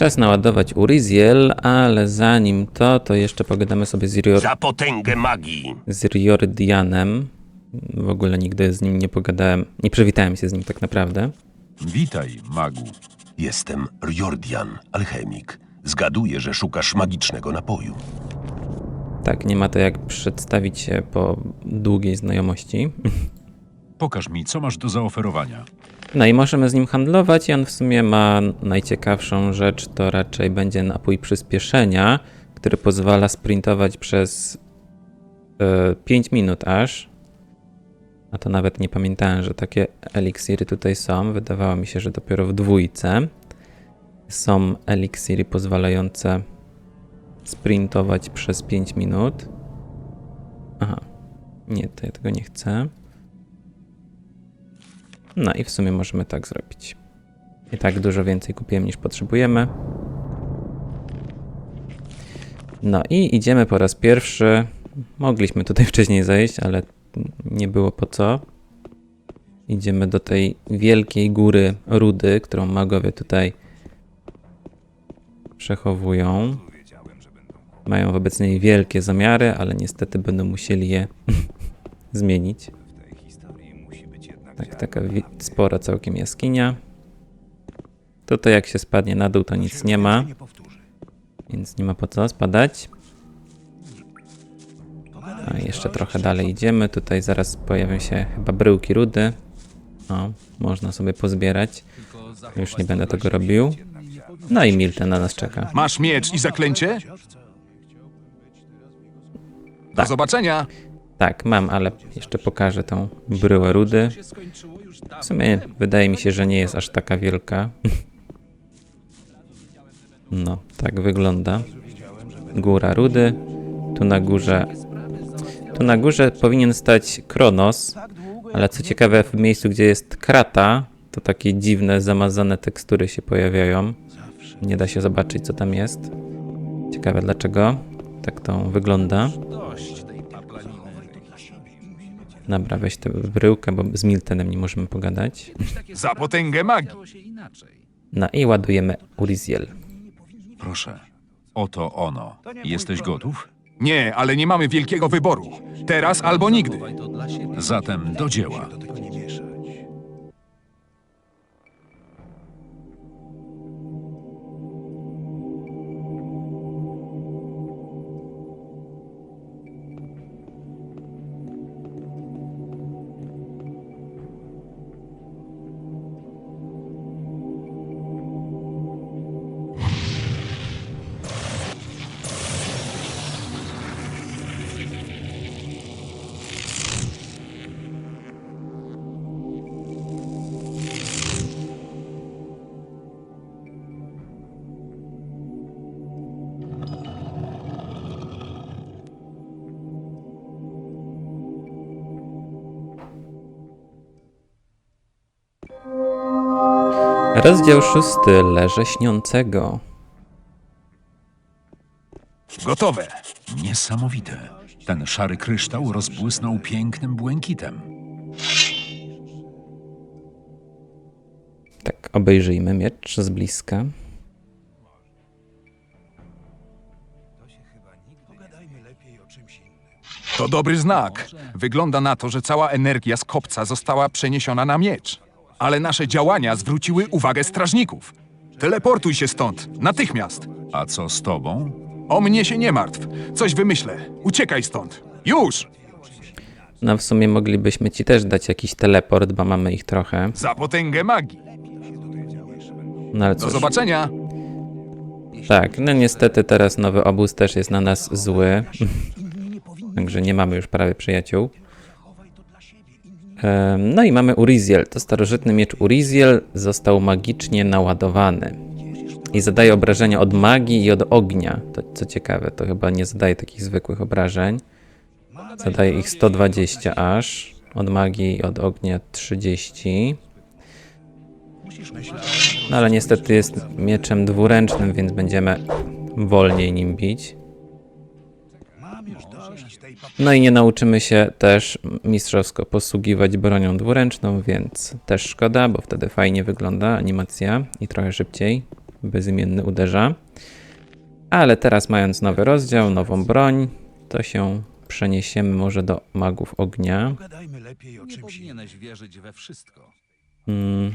Czas naładować Uriziel, ale zanim to, to jeszcze pogadamy sobie z, Rior Za potęgę magii! z Riordianem. W ogóle nigdy z nim nie pogadałem, nie przywitałem się z nim tak naprawdę. Witaj, magu. Jestem Riordian, alchemik. Zgaduję, że szukasz magicznego napoju. Tak, nie ma to jak przedstawić się po długiej znajomości. Pokaż mi, co masz do zaoferowania. No i możemy z nim handlować i on w sumie ma najciekawszą rzecz, to raczej będzie napój przyspieszenia, który pozwala sprintować przez e, 5 minut aż. A to nawet nie pamiętałem, że takie eliksiry tutaj są. Wydawało mi się, że dopiero w dwójce są eliksiry pozwalające sprintować przez 5 minut. Aha, nie, to ja tego nie chcę. No i w sumie możemy tak zrobić. I tak dużo więcej kupiłem niż potrzebujemy. No i idziemy po raz pierwszy. Mogliśmy tutaj wcześniej zejść, ale nie było po co. Idziemy do tej wielkiej góry rudy, którą magowie tutaj przechowują. Mają wobec niej wielkie zamiary, ale niestety będą musieli je zmienić. Tak, taka spora całkiem jaskinia. Tutaj jak się spadnie na dół, to nic nie ma. Więc nie ma po co spadać. A jeszcze trochę dalej idziemy. Tutaj zaraz pojawią się chyba bryłki rudy. O, można sobie pozbierać. Już nie będę tego robił. No i Milton na nas czeka. Masz miecz i zaklęcie? Do Tak. zobaczenia! Tak, mam, ale jeszcze pokażę tą bryłę rudy. W sumie wydaje mi się, że nie jest aż taka wielka. No, tak wygląda. Góra rudy. Tu na górze. Tu na górze powinien stać Kronos, ale co ciekawe, w miejscu, gdzie jest krata, to takie dziwne, zamazane tekstury się pojawiają. Nie da się zobaczyć, co tam jest. Ciekawe dlaczego. Tak to wygląda. Dobra, weź tę bryłkę, bo z Miltenem nie możemy pogadać. Za potęgę magii! No i ładujemy Uriziel. Proszę. Oto ono. Jesteś gotów? Nie, ale nie mamy wielkiego wyboru. Teraz albo nigdy. Zatem do dzieła. Rozdział szósty. Leże śniącego. Gotowe. Niesamowite. Ten szary kryształ rozbłysnął pięknym błękitem. Tak, obejrzyjmy miecz z bliska. To dobry znak. Wygląda na to, że cała energia z kopca została przeniesiona na miecz. Ale nasze działania zwróciły uwagę strażników. Teleportuj się stąd, natychmiast. A co z tobą? O mnie się nie martw. Coś wymyślę. Uciekaj stąd. Już! No w sumie moglibyśmy ci też dać jakiś teleport, bo mamy ich trochę. Za potęgę magii. No ale Do cóż. zobaczenia. Tak, no niestety teraz nowy obóz też jest na nas zły. Także nie mamy już prawie przyjaciół. No i mamy Uriziel. To starożytny miecz Uriziel został magicznie naładowany. I zadaje obrażenia od magii i od ognia. To co ciekawe, to chyba nie zadaje takich zwykłych obrażeń. Zadaje ich 120 aż. Od magii i od ognia 30. No ale niestety jest mieczem dwuręcznym, więc będziemy wolniej nim bić. No i nie nauczymy się też mistrzowsko posługiwać bronią dwuręczną, więc też szkoda, bo wtedy fajnie wygląda animacja i trochę szybciej. bezimienny uderza. Ale teraz mając nowy rozdział, nową broń, to się przeniesiemy może do magów ognia. Nie powinieneś wierzyć we wszystko. Mm.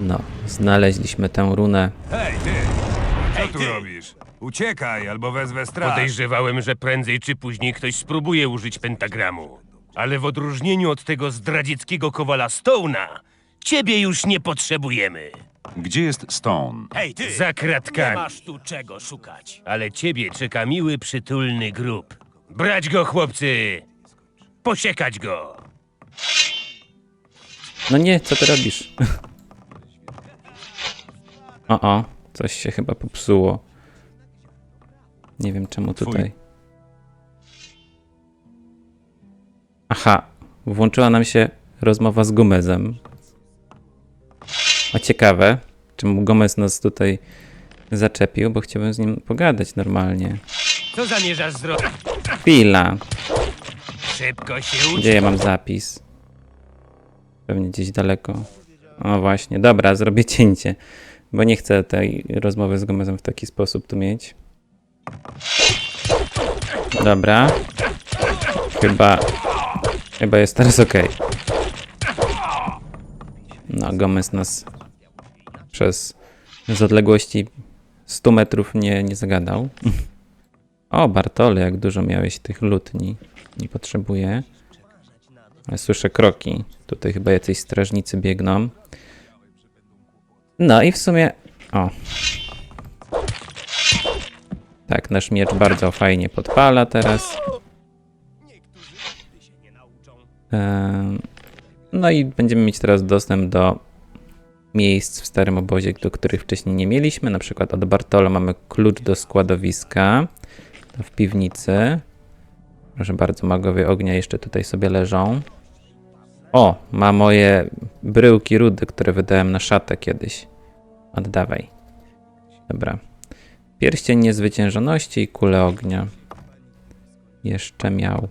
No, znaleźliśmy tę runę. Hej, ty! Co tu robisz? Uciekaj, albo wezwę straż. Podejrzewałem, że prędzej czy później ktoś spróbuje użyć pentagramu. Ale w odróżnieniu od tego zdradzieckiego kowala Stone'a, ciebie już nie potrzebujemy. Gdzie jest Stone? Hej, ty! Za Nie kratkami. masz tu czego szukać. Ale ciebie czeka miły, przytulny grób. Brać go, chłopcy! Posiekać go! No nie, co ty robisz? o, o, coś się chyba popsuło. Nie wiem czemu tutaj. Aha, włączyła nam się rozmowa z Gomezem. O ciekawe, czemu Gomez nas tutaj zaczepił, bo chciałbym z nim pogadać normalnie. Co zamierzasz zrobić? Chwila, Szybko się ucz. gdzie ja mam zapis? Pewnie gdzieś daleko. O właśnie, dobra, zrobię cięcie, bo nie chcę tej rozmowy z Gomezem w taki sposób tu mieć. Dobra. Chyba, chyba jest teraz ok. No, Gomez nas przez z odległości 100 metrów nie, nie zagadał. O, Bartole, jak dużo miałeś tych lutni. Nie potrzebuję. Słyszę kroki. Tutaj chyba jacyś strażnicy biegną. No i w sumie. O. Tak, nasz miecz bardzo fajnie podpala teraz. No i będziemy mieć teraz dostęp do miejsc w starym obozie, do których wcześniej nie mieliśmy. Na przykład od Bartola mamy klucz do składowiska. W piwnicy. Proszę bardzo, magowie ognia jeszcze tutaj sobie leżą. O, ma moje bryłki rudy, które wydałem na szatę kiedyś. Oddawaj. Dobra. Pierścień niezwyciężoności i kulę ognia. Jeszcze miał.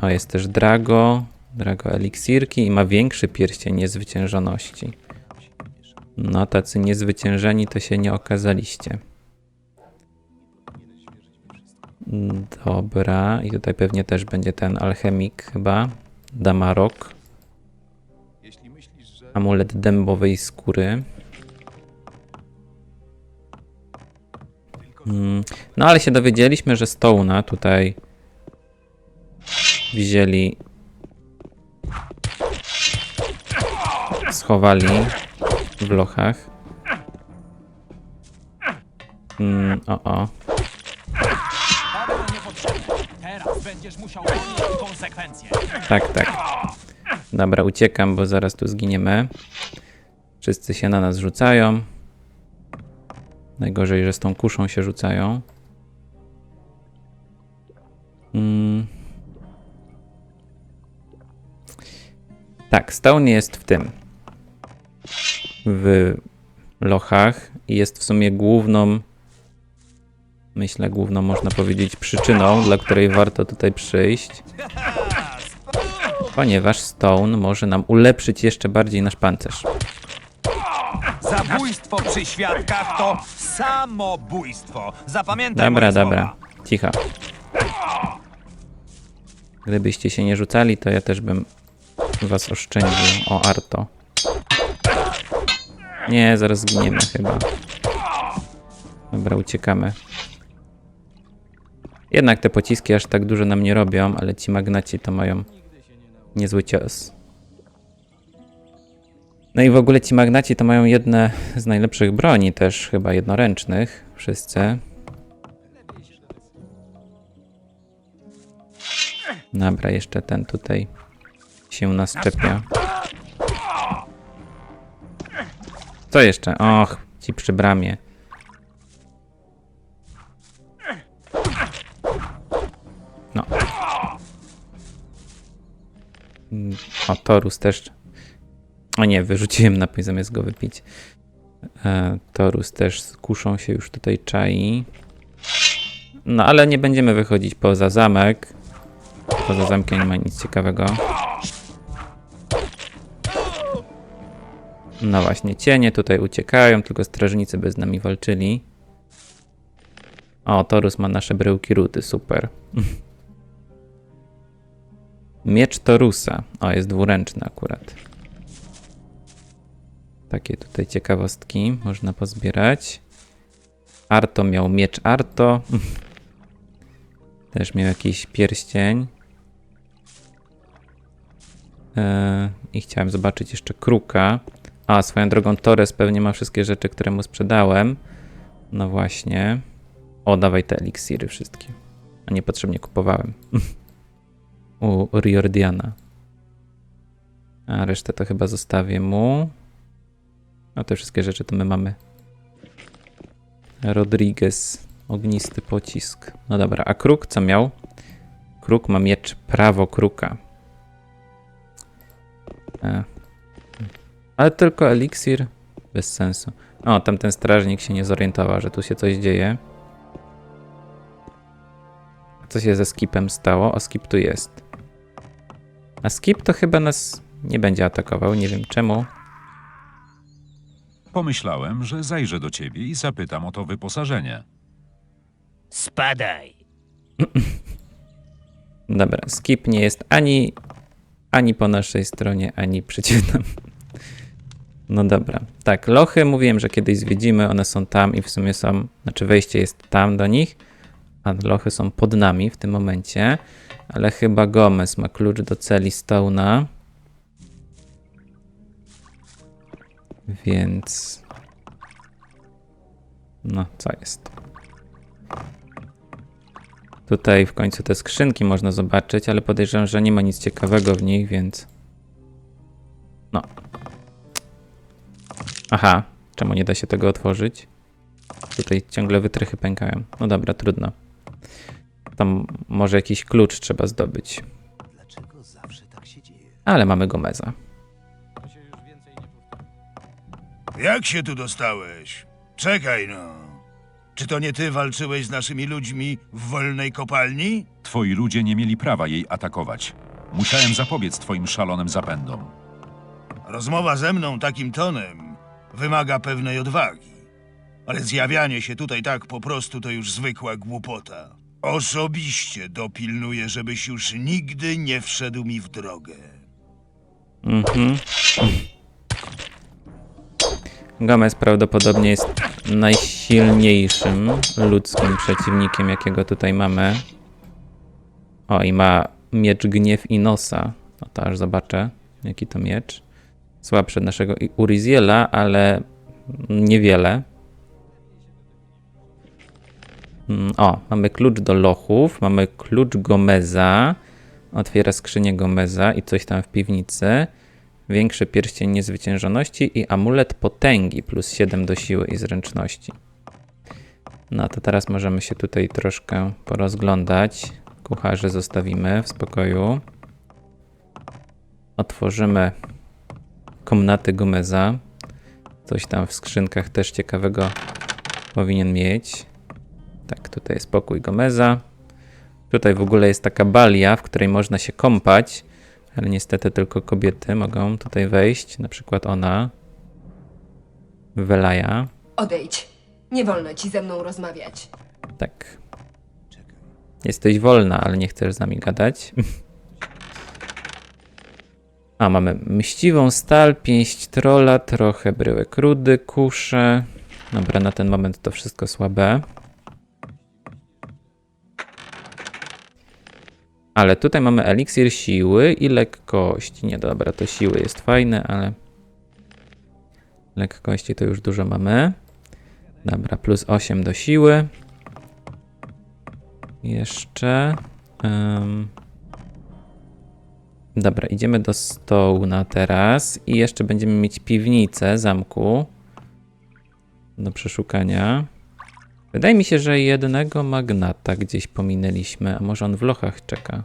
O, jest też Drago. Drago eliksirki i ma większy pierścień niezwyciężoności. No, tacy niezwyciężeni to się nie okazaliście. Dobra, i tutaj pewnie też będzie ten alchemik chyba. Damarok. Amulet dębowej skóry. Mm, No ale się dowiedzieliśmy, że Stone'a tutaj wzięli, schowali w lochach. Mm, o, o. Teraz będziesz musiał konsekwencje. Tak, tak. Dobra, uciekam, bo zaraz tu zginiemy. Wszyscy się na nas rzucają. Najgorzej, że z tą kuszą się rzucają. Mm. Tak, Stone jest w tym. W lochach i jest w sumie główną, myślę, główną można powiedzieć przyczyną, dla której warto tutaj przyjść. Ponieważ Stone może nam ulepszyć jeszcze bardziej nasz pancerz. Zabójstwo przy świadkach to samobójstwo. Zapamiętaj Dobra, dobra. Cicho. Gdybyście się nie rzucali, to ja też bym was oszczędził. O, Arto. Nie, zaraz zginiemy chyba. Dobra, uciekamy. Jednak te pociski aż tak dużo nam nie robią, ale ci magnaci to mają niezły cios. No i w ogóle ci magnaci to mają jedne z najlepszych broni też, chyba jednoręcznych, wszyscy. Dobra, jeszcze ten tutaj się nas czepia. Co jeszcze? Och, ci przy bramie. O, Torus też. O nie, wyrzuciłem napój zamiast go wypić. E, Torus też kuszą się już tutaj czai. No, ale nie będziemy wychodzić poza zamek. Poza zamkiem nie ma nic ciekawego. No właśnie, cienie tutaj uciekają, tylko strażnicy by z nami walczyli. O, Torus ma nasze bryłki rudy, super. Miecz Torusa. O, jest dwuręczny akurat. Takie tutaj ciekawostki można pozbierać. Arto miał miecz Arto. Też miał jakiś pierścień. Eee, I chciałem zobaczyć jeszcze kruka. A, swoją drogą Torres pewnie ma wszystkie rzeczy, które mu sprzedałem. No właśnie. O, dawaj te eliksiry wszystkie. A niepotrzebnie kupowałem. U Riordiana. A resztę to chyba zostawię mu. A te wszystkie rzeczy to my mamy. Rodriguez. Ognisty pocisk. No dobra, a kruk co miał? Kruk ma miecz prawo kruka. E. Ale tylko eliksir? Bez sensu. O, tamten strażnik się nie zorientował, że tu się coś dzieje. Co się ze skipem stało? O, skip tu jest. A skip to chyba nas nie będzie atakował, nie wiem czemu. Pomyślałem, że zajrzę do ciebie i zapytam o to wyposażenie. Spadaj. Dobra, skip nie jest ani, ani po naszej stronie, ani przeciw nam. No dobra. Tak, lochy mówiłem, że kiedyś zwiedzimy, one są tam i w sumie są, znaczy wejście jest tam do nich, lochy są pod nami w tym momencie, ale chyba Gomez ma klucz do celi Stone'a. Więc... No, co jest? Tutaj w końcu te skrzynki można zobaczyć, ale podejrzewam, że nie ma nic ciekawego w nich, więc. No. Aha, czemu nie da się tego otworzyć? Tutaj ciągle wytrychy pękają. No dobra, trudno. Tam może jakiś klucz trzeba zdobyć. Ale mamy Gomeza. Jak się tu dostałeś? Czekaj no. Czy to nie ty walczyłeś z naszymi ludźmi w wolnej kopalni? Twoi ludzie nie mieli prawa jej atakować. Musiałem zapobiec twoim szalonym zapędom. Rozmowa ze mną takim tonem wymaga pewnej odwagi. Ale zjawianie się tutaj tak po prostu to już zwykła głupota. Osobiście dopilnuję, żebyś już nigdy nie wszedł mi w drogę. Mhm. Gomez prawdopodobnie jest najsilniejszym ludzkim przeciwnikiem, jakiego tutaj mamy. O, i ma miecz gniew i nosa. No to aż zobaczę, jaki to miecz. Słabszy od naszego Uriziela, ale niewiele. O, mamy klucz do lochów, mamy klucz Gomeza. Otwiera skrzynię Gomeza i coś tam w piwnicy. Większy pierścień niezwyciężoności i amulet potęgi plus 7 do siły i zręczności. No to teraz możemy się tutaj troszkę porozglądać. Kucharzy zostawimy w spokoju. Otworzymy komnaty Gomeza. Coś tam w skrzynkach też ciekawego powinien mieć. Tak, tutaj jest pokój Gomeza. Tutaj w ogóle jest taka balia, w której można się kąpać, ale niestety tylko kobiety mogą tutaj wejść. Na przykład ona, Welaja. Odejdź. Nie wolno ci ze mną rozmawiać. Tak. Jesteś wolna, ale nie chcesz z nami gadać. A, mamy mściwą stal, pięść trola, trochę bryłek rudy, kusze. Dobra, na ten moment to wszystko słabe. Ale tutaj mamy eliksir siły i lekkości. Nie, dobra, to siły jest fajne, ale lekkości to już dużo mamy. Dobra, plus 8 do siły. Jeszcze. em, Dobra, idziemy do stołu teraz i jeszcze będziemy mieć piwnicę zamku do przeszukania. Wydaje mi się, że jednego magnata gdzieś pominęliśmy, a może on w lochach czeka.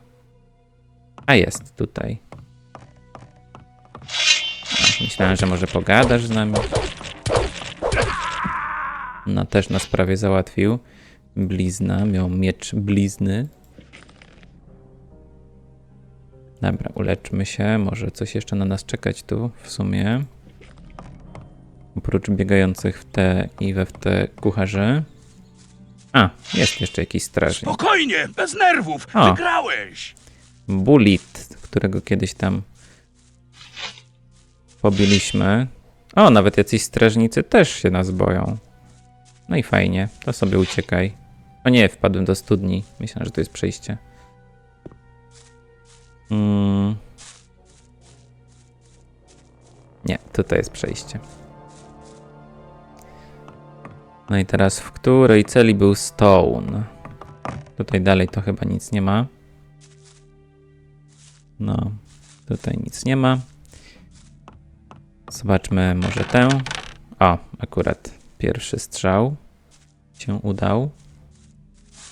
A jest tutaj. Myślałem, że może pogadasz z nami. No też nas prawie załatwił. Blizna, miał miecz blizny. Dobra, uleczmy się. Może coś jeszcze na nas czekać tu w sumie. Oprócz biegających w te i we w te kucharzy. A, jest jeszcze jakiś strażnik. Spokojnie, bez nerwów! O. Wygrałeś! Bullet, którego kiedyś tam pobiliśmy. O, nawet jacyś strażnicy też się nas boją. No i fajnie, to sobie uciekaj. O nie, wpadłem do studni. Myślałem, że to jest przejście. Mm. Nie, tutaj jest przejście. No i teraz w której celi był Stone? Tutaj dalej to chyba nic nie ma. No, tutaj nic nie ma. Zobaczmy może tę. O, akurat pierwszy strzał się udał.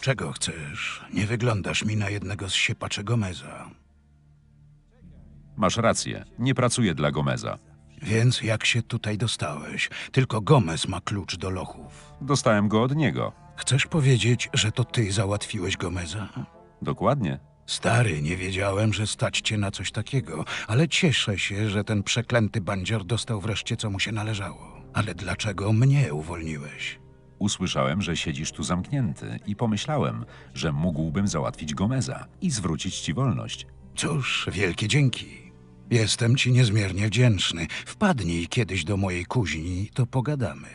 Czego chcesz? Nie wyglądasz mi na jednego z siepaczy Gomeza. Masz rację, nie pracuję dla Gomeza. Więc jak się tutaj dostałeś? Tylko Gomez ma klucz do lochów. Dostałem go od niego. Chcesz powiedzieć, że to ty załatwiłeś Gomeza? Dokładnie. Stary, nie wiedziałem, że stać cię na coś takiego, ale cieszę się, że ten przeklęty bandzior dostał wreszcie, co mu się należało. Ale dlaczego mnie uwolniłeś? Usłyszałem, że siedzisz tu zamknięty i pomyślałem, że mógłbym załatwić Gomeza i zwrócić ci wolność. Cóż, wielkie dzięki. Jestem ci niezmiernie wdzięczny. Wpadnij kiedyś do mojej kuźni, to pogadamy.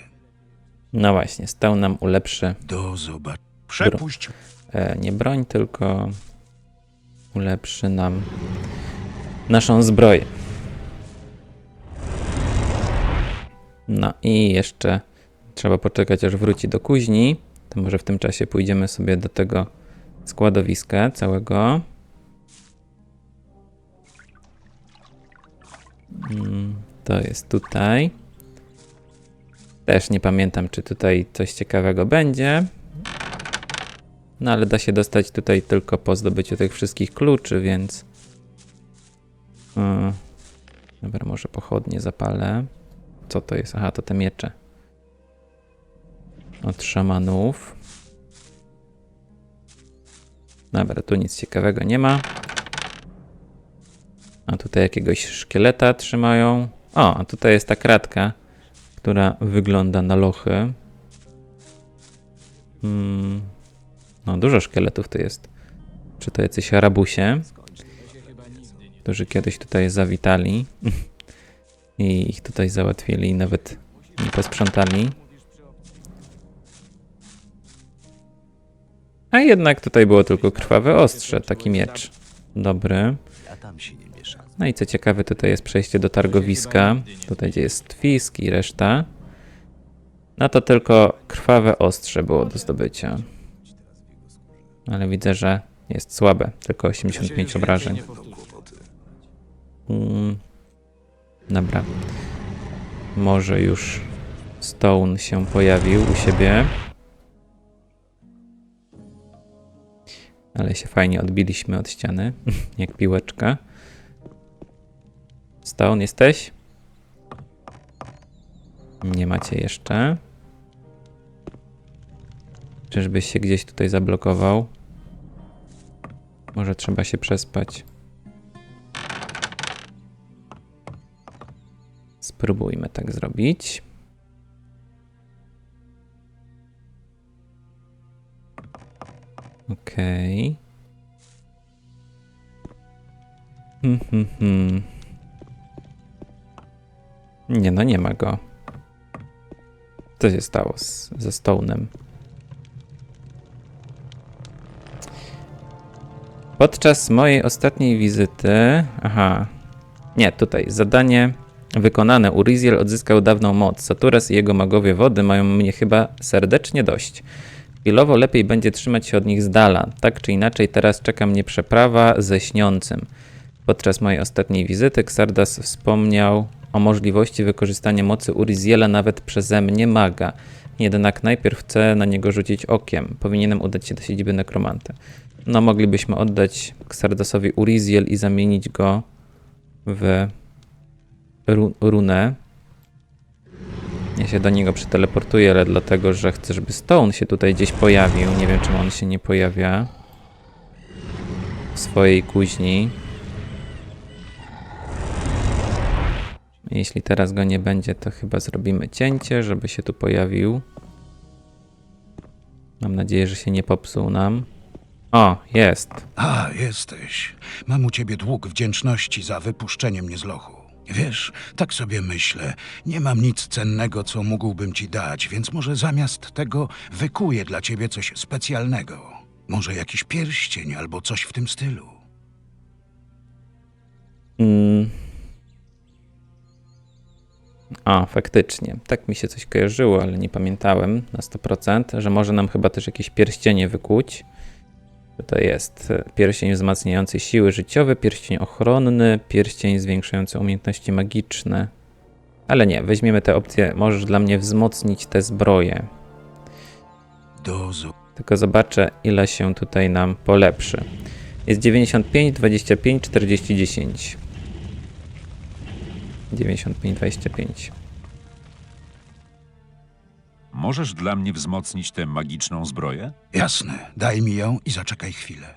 No właśnie, stał nam ulepszy Do zobaczenia. Przepuść e, nie broń, tylko ulepszy nam naszą zbroję. No i jeszcze trzeba poczekać, aż wróci do kuźni. To może w tym czasie pójdziemy sobie do tego składowiska całego. To jest tutaj. Też nie pamiętam, czy tutaj coś ciekawego będzie. No ale da się dostać tutaj tylko po zdobyciu tych wszystkich kluczy, więc. Yy. Dobra, może pochodnie zapalę. Co to jest? Aha, to te miecze. Od szamanów. Dobra, tu nic ciekawego nie ma. A tutaj jakiegoś szkieleta trzymają. O, a tutaj jest ta kratka, która wygląda na lochy. Hmm. No, dużo szkieletów tu jest. Czy to jacyś arabusie, którzy kiedyś tutaj zawitali i ich tutaj załatwili i nawet nie posprzątali. A jednak tutaj było tylko krwawe ostrze, taki miecz. Dobry. No i co ciekawe, tutaj jest przejście do targowiska. Tutaj gdzie jest twisk i reszta. No to tylko krwawe ostrze było do zdobycia. Ale widzę, że jest słabe. Tylko 85 obrażeń. Mm. Dobra. Może już Stone się pojawił u siebie. Ale się fajnie odbiliśmy od ściany, jak piłeczka. Stone, jesteś? Nie macie jeszcze. Czyżbyś się gdzieś tutaj zablokował? Może trzeba się przespać. Spróbujmy tak zrobić. Okej. Hmm, hmm, hmm. Nie no, nie ma go. Co się stało z, ze Stone'em? Podczas mojej ostatniej wizyty. Aha. Nie, tutaj. Zadanie wykonane. Uriziel odzyskał dawną moc. Saturas i jego magowie wody mają mnie chyba serdecznie dość. Chwilowo lepiej będzie trzymać się od nich z dala. Tak czy inaczej, teraz czeka mnie przeprawa ze śniącym. Podczas mojej ostatniej wizyty Xardas wspomniał o możliwości wykorzystania mocy Uriziela nawet przeze mnie maga. Jednak najpierw chcę na niego rzucić okiem. Powinienem udać się do siedziby nekromanty. No, moglibyśmy oddać Xardasowi Uriziel i zamienić go w ru runę. Ja się do niego przeteleportuję, ale dlatego, że chcę, żeby Stone się tutaj gdzieś pojawił. Nie wiem, czemu on się nie pojawia w swojej kuźni. Jeśli teraz go nie będzie, to chyba zrobimy cięcie, żeby się tu pojawił. Mam nadzieję, że się nie popsuł nam. O, jest. A, jesteś. Mam u ciebie dług wdzięczności za wypuszczenie mnie z lochu. Wiesz, tak sobie myślę, nie mam nic cennego, co mógłbym ci dać, więc może zamiast tego wykuję dla ciebie coś specjalnego. Może jakiś pierścień albo coś w tym stylu. Mm. A, faktycznie. Tak mi się coś kojarzyło, ale nie pamiętałem na 100%, że może nam chyba też jakieś pierścienie wykuć. Tutaj jest pierścień wzmacniający siły życiowe, pierścień ochronny, pierścień zwiększający umiejętności magiczne. Ale nie, weźmiemy tę opcję. Możesz dla mnie wzmocnić te zbroje. Do zo- Tylko zobaczę, ile się tutaj nam polepszy. Jest 95, 25, 40, 10. 95, 25. Możesz dla mnie wzmocnić tę magiczną zbroję? Jasne, daj mi ją i zaczekaj chwilę.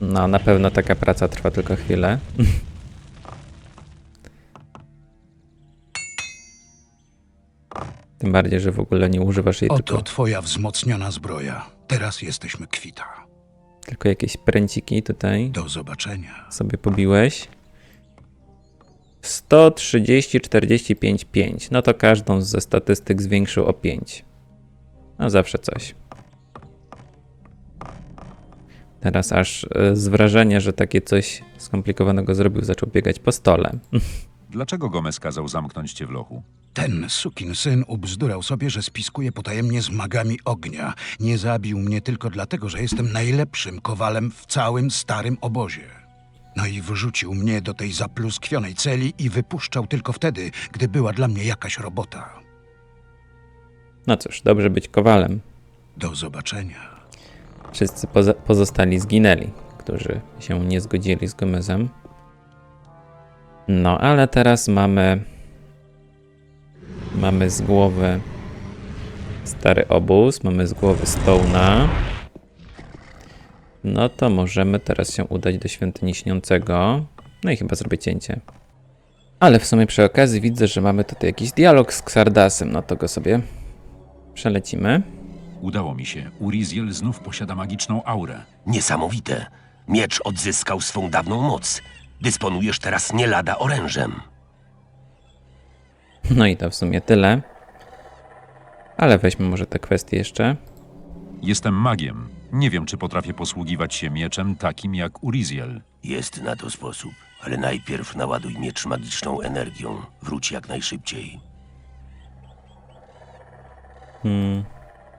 No, na pewno taka praca trwa tylko chwilę. Tym bardziej, że w ogóle nie używasz jej Oto tylko, twoja wzmocniona zbroja. Teraz jesteśmy kwita. tylko jakieś pręciki tutaj Do zobaczenia. sobie pobiłeś. 130, 45, 5. No to każdą ze statystyk zwiększył o 5. No zawsze coś. Teraz aż e, z wrażenia, że takie coś skomplikowanego zrobił, zaczął biegać po stole. Dlaczego Gomez kazał zamknąć cię w lochu? Ten sukin syn ubzdurał sobie, że spiskuje potajemnie z magami ognia. Nie zabił mnie tylko dlatego, że jestem najlepszym kowalem w całym starym obozie. No i wrzucił mnie do tej zapluskwionej celi i wypuszczał tylko wtedy, gdy była dla mnie jakaś robota. No cóż, dobrze być kowalem. Do zobaczenia. Wszyscy poza- pozostali zginęli, którzy się nie zgodzili z Gomezem. No, ale teraz mamy. Mamy z głowy stary obóz, mamy z głowy Stone'a. No to możemy teraz się udać do świątyni śniącego. No i chyba zrobię cięcie. Ale w sumie przy okazji widzę, że mamy tutaj jakiś dialog z Xardasem. No to go sobie przelecimy. Udało mi się. Uriziel znów posiada magiczną aurę. Niesamowite. Miecz odzyskał swą dawną moc. Dysponujesz teraz nie lada orężem. No i to w sumie tyle. Ale weźmy może te kwestie jeszcze. Jestem magiem. Nie wiem, czy potrafię posługiwać się mieczem takim jak Uriziel. Jest na to sposób, ale najpierw naładuj miecz magiczną energią. Wróć jak najszybciej.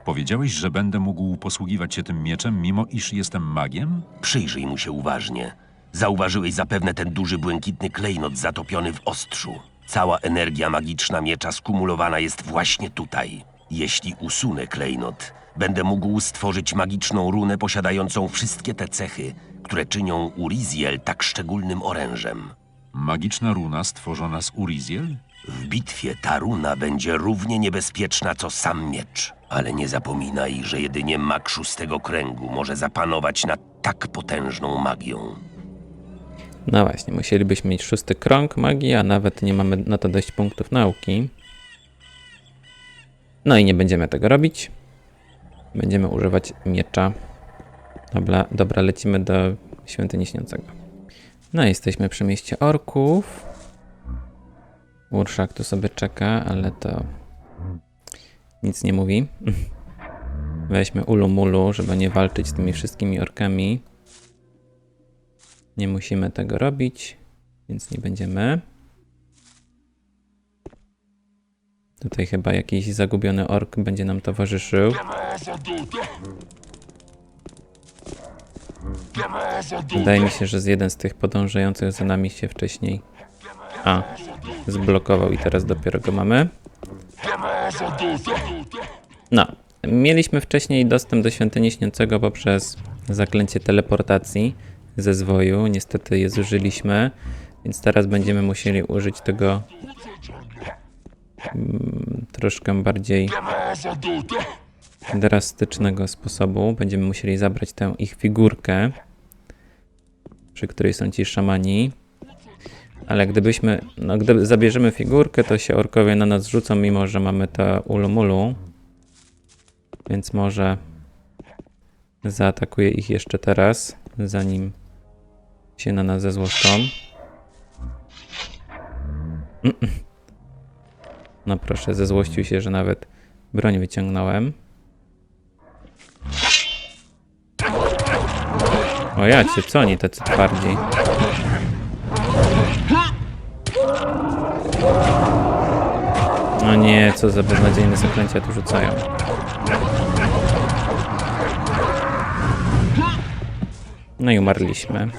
Powiedziałeś, że będę mógł posługiwać się tym mieczem, mimo iż jestem magiem? Przyjrzyj mu się uważnie. Zauważyłeś zapewne ten duży błękitny klejnot zatopiony w ostrzu. Cała energia magiczna miecza skumulowana jest właśnie tutaj. Jeśli usunę klejnot, będę mógł stworzyć magiczną runę posiadającą wszystkie te cechy, które czynią Uriziel tak szczególnym orężem. Magiczna runa stworzona z Uriziel? W bitwie ta runa będzie równie niebezpieczna co sam miecz. Ale nie zapominaj, że jedynie mag szóstego kręgu może zapanować nad tak potężną magią. No właśnie, musielibyśmy mieć szósty krąg magii, a nawet nie mamy na to dość punktów nauki. No i nie będziemy tego robić. Będziemy używać miecza. Dobra, dobra lecimy do świątyni śniącego. No jesteśmy przy mieście orków. Urszak tu sobie czeka, ale to nic nie mówi. Weźmy ulumulu, żeby nie walczyć z tymi wszystkimi orkami. Nie musimy tego robić, więc nie będziemy. Tutaj chyba jakiś zagubiony ork będzie nam towarzyszył. Wydaje mi się, że z jeden z tych podążających za nami się wcześniej. A, zblokował i teraz dopiero go mamy. No, mieliśmy wcześniej dostęp do świątyni śniącego poprzez zaklęcie teleportacji ze zwoju. Niestety je zużyliśmy, więc teraz będziemy musieli użyć tego troszkę bardziej drastycznego sposobu. Będziemy musieli zabrać tę ich figurkę, przy której są ci szamani. Ale gdybyśmy, no gdy zabierzemy figurkę, to się orkowie na nas rzucą, mimo że mamy to ulumulu. Więc może zaatakuję ich jeszcze teraz, zanim się na nas zezłoszczą. No proszę, zezłościł się, że nawet broń wyciągnąłem. O jacie, co oni tacy twardzi? No nie, co za beznadziejne zaklęcia tu rzucają. No i umarliśmy.